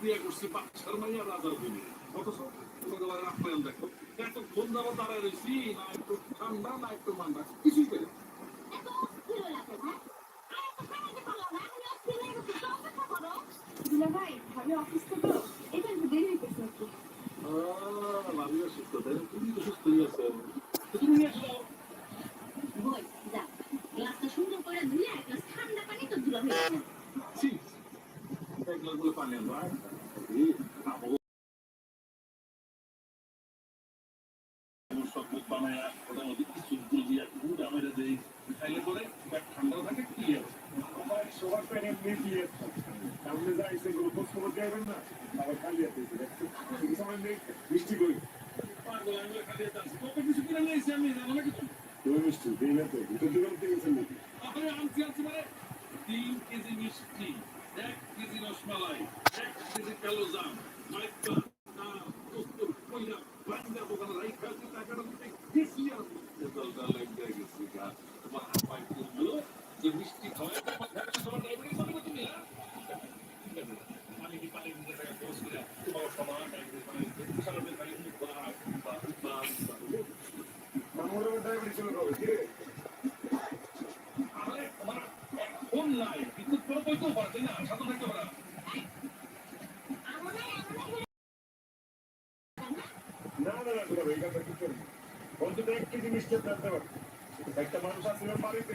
বিয়ে করছি বাচ্চার মাইয়া রাজার বলি অথচ তোমাকে আবার আপ্যায়ন দেখো এতক্ষণ যাব দাঁড়ায় রয়েছি না একটু ঠান্ডা না একটু ঠান্ডা কিছুই পেলে। ভাই ভাবি অসুস্থ তো এটা দেরি হইতেছে একটু আহ, ভাবিও সুস্থ তাই তুমি তো তুমি নিয়ে আসো বই যা গ্লাসটা সুন্দর করে ধুয়ে এক গ্লাস ঠান্ডা পানি তো দুলা হয়ে যাবে ছি এক গ্লাস বলে পানি আনব আর? এই, খাব। সব মুখ বানায়া, ওটার মধ্যে কিছু গুল দিয়া, গুড় আমেরে দেই। খাইলে পরে পেট ঠান্ডাও থাকে, কি আছে? আমার সবার প্যান এমনি দিয়ে সামনে যা এসে কোনো খোঁজ খবর দেবেন না আবার খালি হাতে এসে দেখছ এই সময় নেই মিষ্টি করি পাগল, আমি বলে খালি একটা আনছি। কত কিছু কিনে নিয়ে এসেছি আমি, জানো না কিছু? তুমি মিষ্টি না তো দুটো দোকান থেকে গেছেন নাকি? আরে আনছি আনছি মানে তিন কেজি মিষ্টি এক কেজি রসমালাই এক কেজি কালো জাম মাইকা কস্তুর কইরা আর তোমার ফোন নাই বিদ্যুৎ করে কইতেও পারে তাই না সাথে থাকতে পারে না না না তোরা এই কথা কি করবি অন্তত এক কেজি মিষ্টি জানতে পারবি একটা মানুষ আসলে বাড়িতে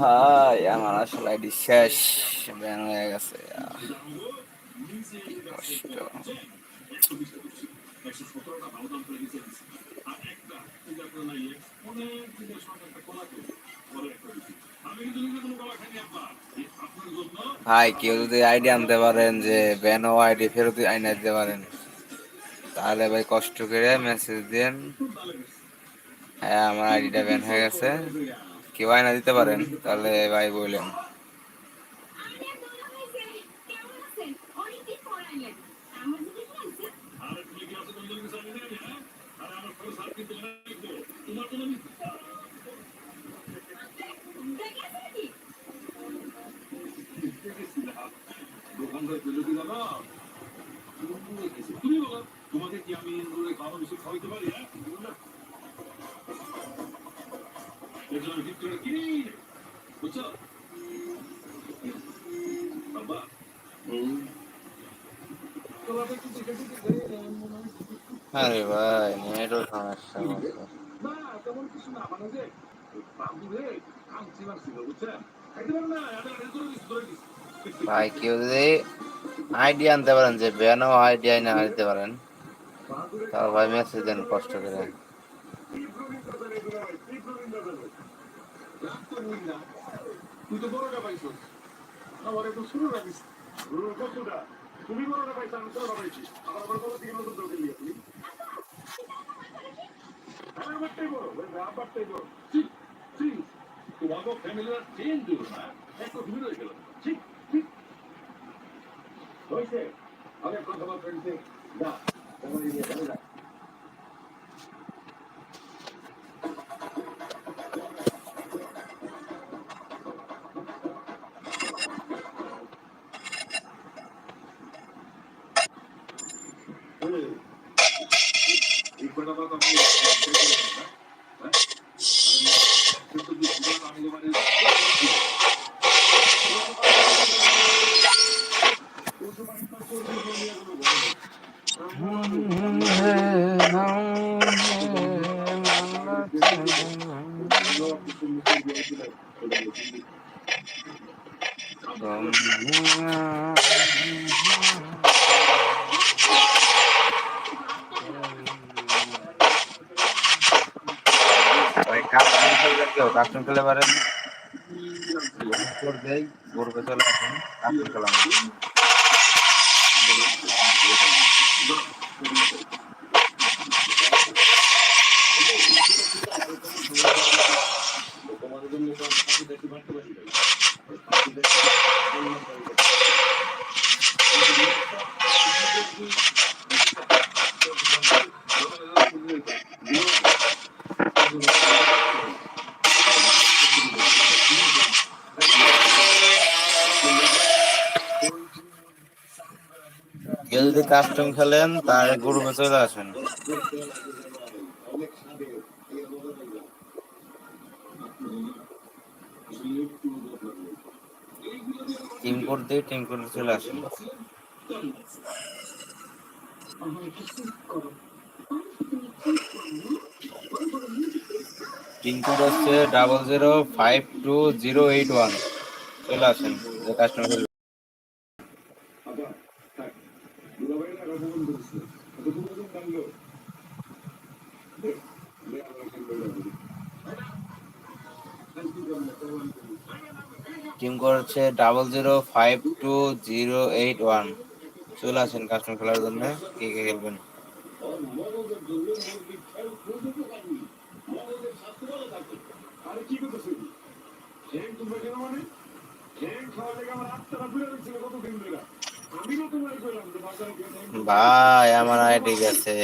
ভাই, আমার আসলে শেষ, ব্যান হয়ে গেছে ভাই, কেউ যদি আইডি আনতে পারেন যে ব্যানো আইডি ফেরত আইনা দিতে পারেন, তাহলে ভাই কষ্ট করে মেসেজ দিন। হ্যাঁ আমার আইডিটা ব্যান হয়ে গেছে। কেউ আইনা দিতে পারেন তাহলে ভাই বললেন আরে ভাই, নেটও সমস্যা। না না না ভাই, কেউ যদি আইডি আনতে পারেন যে ব্যানো আইডি আইনা দিতে পারেন, তাহলে ভাই মেসেজ দেন কষ্ট করে না তুই তো বড়টা পাইছিস। আমার একটু শুরু রাখিস কতটা তুমি বড়টা পাইছো, আমি ছোটটা পাইছি। আবার আবার বলো দিকে নতুন দরকার নিয়ে তুমি আমার বাড়তেই বড়। বড়। ঠিক ঠিক তোমাকে ফ্যামিলির চেঞ্জ দিল না? একটু ভিড় হয়ে গেল। ঠিক ঠিক হয়েছে। অনেক কথাবার্তা হয়েছে না তোমার এই নিয়ে যা আরে এই কটা কথা আমি হ্যাঁ হ্যাঁ কিন্তু কি আমি মানে ভাই কাস্টম খেলবেন কেউ। কাস্টম খেলে পারেন দেই, গরুকে চলে আসেন। কাস্টম খেলাম। তোমাদের জন্য যদি কাস্টম খেলেন তাহলে গরুকে চলে আসেন টিম কোড টিম চলে আসেন। টিম কোড হচ্ছে double zero five two zero eight one চলে আসেন, যে কাস্টম খেলবে আচ্ছা থাক দুলাভাই না কথা বলতে দিচ্ছে এত দুজন জানলো দেখ দে আমরা খেলব টিম কোড হচ্ছে double zero five two zero eight one চলে আসেন কাস্টম খেলার জন্য, কে কে খেলবেন? ভাই, আমার আইডি গেছে।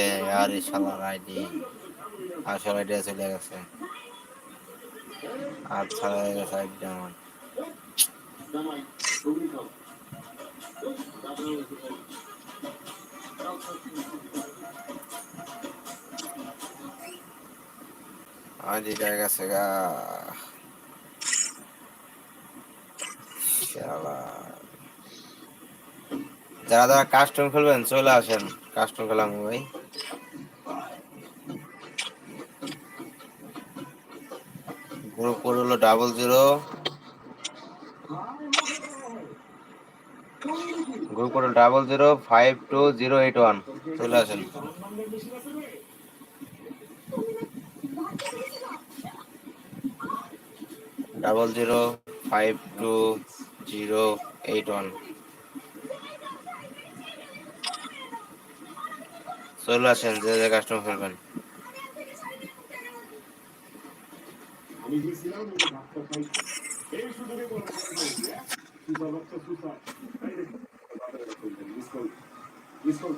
আর শালার আইডি। আসল আইডি চলে গেছে। আর ছাড়া হয়ে গেছে আমার। জামাই তুমি গেছে গা। যারা যারা কাস্টম খেলবেন, চলে আসেন। কাস্টম খেলাম ভাই গ্রুপ কোড হলো double zero group code double zero five two zero eight one চলে আসেন। Double zero five two zero eight one চলে আসেন, যে যে কাস্টমার খেলবেন। আমি গেছিলাম ওই ভাতটা খাই এই সুযোগে বলো সুসা বাচ্চা সুসা এই দেখো মিস কল মিস কল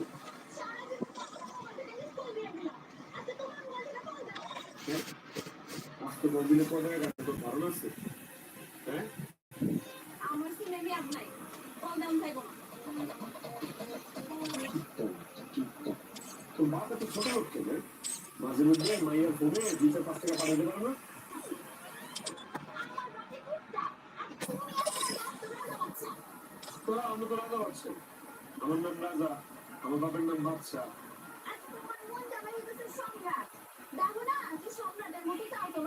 আজকে মন্দিরে পড়ে তোর ধারণা আছে। হ্যাঁ? আমার দাম তোর ছোট লোক মাঝে মধ্যে মাইয়ার ফোনে দুই চার পাঁচ টাকা পাঠিয়ে দেবে না। তোরা অন্য তো রাজা আমার নাম রাজা আমার বাপের নাম বাদশা। তোমার জামাই হইতেছে সম্রাট দেখো? না কি? সম্রাটের মতোই তাও তো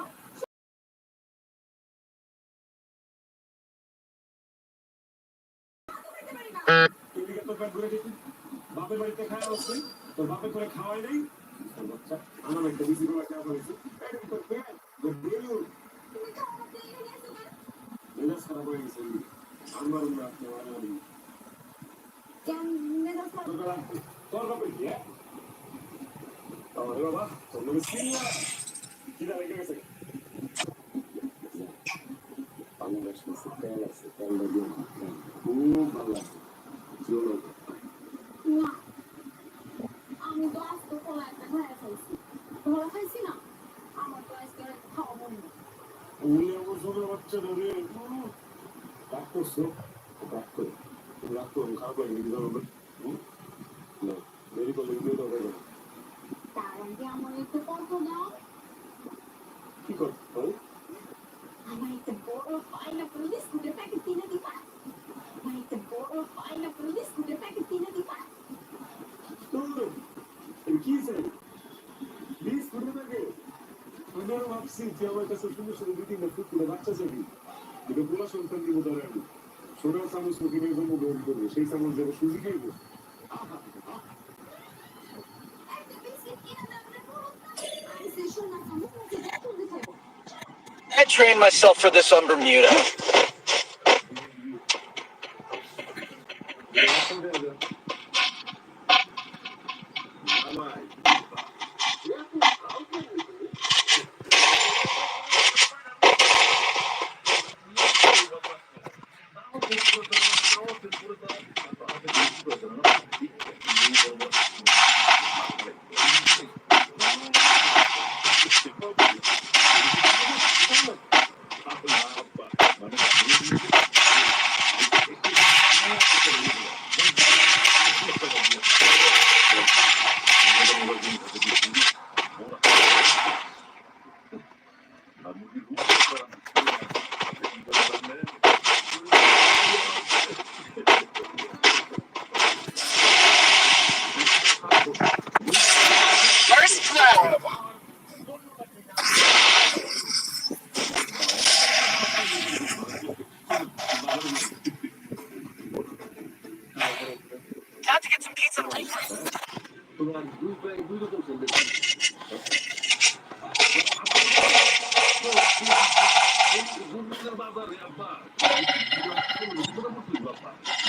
তুই দিকে পেট ঘুরে দেখি বাপের বাড়িতে খাওয়া হচ্ছে তোর বাপে করে খাওয়াই নাই বাচ্চা আমার একটা হয়েছে খারাপ হয়ে গেছে। আমার না আপনার আমার কেন মেজাজ খারাপ তোর বাবা তোর বাপে কি হ্যাঁ আরে বাবা তোর নামে সিনিয়া কি দা লেগে গেছে বাংলাদেশ আছে তেল আছে তেল দিয়ে খুব ভালো আছে চলো না আমি তো আজ তো কলা একটা খাইয়া খাইছি কলা খাইছি না আমার তো আজকে আর খাওয়া মন না উনি আমার ছোট বাচ্চা ধরে রাগ করছ রাগ করে রাগ করো খারাপ করে নাকি জানো না দেরি করলে ভিডিও তো হবে কি কর আমার একটা বড় পাইনাপেল বিস্কুটের প্যাকেট কিনে দিবা আমার একটা বড় চাই যে আমার কাছে সুন্দর সুন্দর দুই তিনটা ফুটফুটে বাচ্চা চাবি এটা পুরো সন্তান দিব ধরে আমি সোনার চামচ প্রতিদিন জন্মগ্রহণ করবে সেই চামচ যাবো সুজি খাইবো একটা বিস্কুট কিনে দাও না বড় আমি সেই সোনা চামচ মুখে তুলে খাবো I trained myself for this on Bermuda. আমায় বাবা Thank